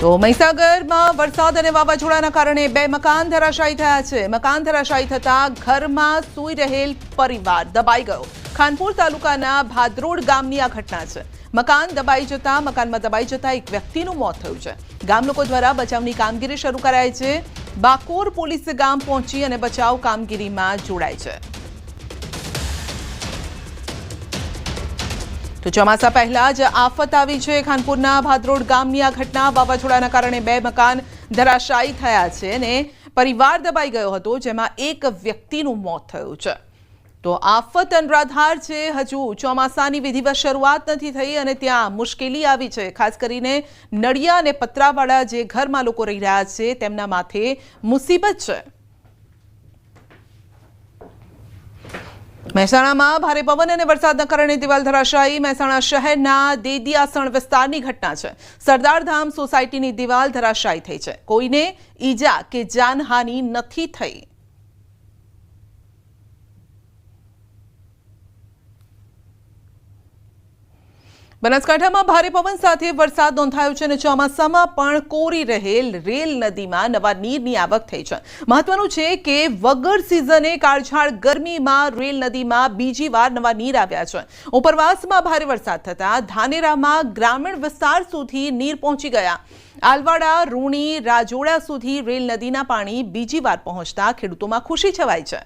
તો મહીસાગરમાં વરસાદ અને વાવાઝોડાના કારણે બે મકાન ધરાશાયી થયા છે. મકાન ધરાશાયી થતા ઘરમાં સૂઈ રહેલ પરિવાર દબાઈ ગયો. ખાનપુર તાલુકાના ભાદરોડ ગામની આ ઘટના છે. મકાન દબાઈ જતા, મકાનમાં દબાઈ જતા એક વ્યક્તિનું મોત થયું છે. ગામ લોકો દ્વારા બચાવની કામગીરી શરૂ કરાઈ છે. બાકોર પોલીસ ગામ પહોંચી અને બચાવ કામગીરીમાં જોડાય છે. તો ચોમાસા પહેલા જ આફત આવી છે ખાનપુરના ભાદરોડ ગામની આ ઘટના. વાવાઝોડાના કારણે બે મકાન ધરાશાયી થયા છે અને પરિવાર દબાઈ ગયો હતો, જેમાં એક વ્યક્તિનું મોત થયું છે. તો આફત અનરાધાર છે, હજુ ચોમાસાની વિધિવત શરૂઆત નથી થઈ અને ત્યાં મુશ્કેલી આવી છે. ખાસ કરીને નડિયા અને પતરાવાળા જે ઘરમાં લોકો રહી રહ્યા છે, તેમના માથે મુસીબત છે. મહેસાણામાં ભારે પવન અને વરસાદના કારણે દિવાલ ધરાશાયી. મહેસાણા શહેરના દેદિયાસણ વિસ્તારની ઘટના છે. સરદારધામ સોસાયટીની દિવાલ ધરાશાયી થઈ છે. કોઈને ઈજા કે જાનહાનિ નથી થઈ. બનાસકાંઠામાં ભારે પવન સાથે વરસાદ નોંધાયો છે અને ચોમાસામાં પણ કોરી રહેલ રેલ નદીમાં નવા નીરની આવક થઈ છે. મહત્વનું છે કે વગર સિઝને કાળઝાળ ગરમીમાં રેલ નદીમાં બીજી વાર નવા નીર આવ્યા છે. ઉપરવાસમાં ભારે વરસાદ થતા ધાનેરામાં ગ્રામીણ વિસ્તાર સુધી નીર પહોંચી ગયા. આલવાડા, રૂણી, રાજોડા સુધી રેલ નદીના પાણી બીજી વાર પહોંચતા ખેડૂતોમાં ખુશી છવાઈ છે.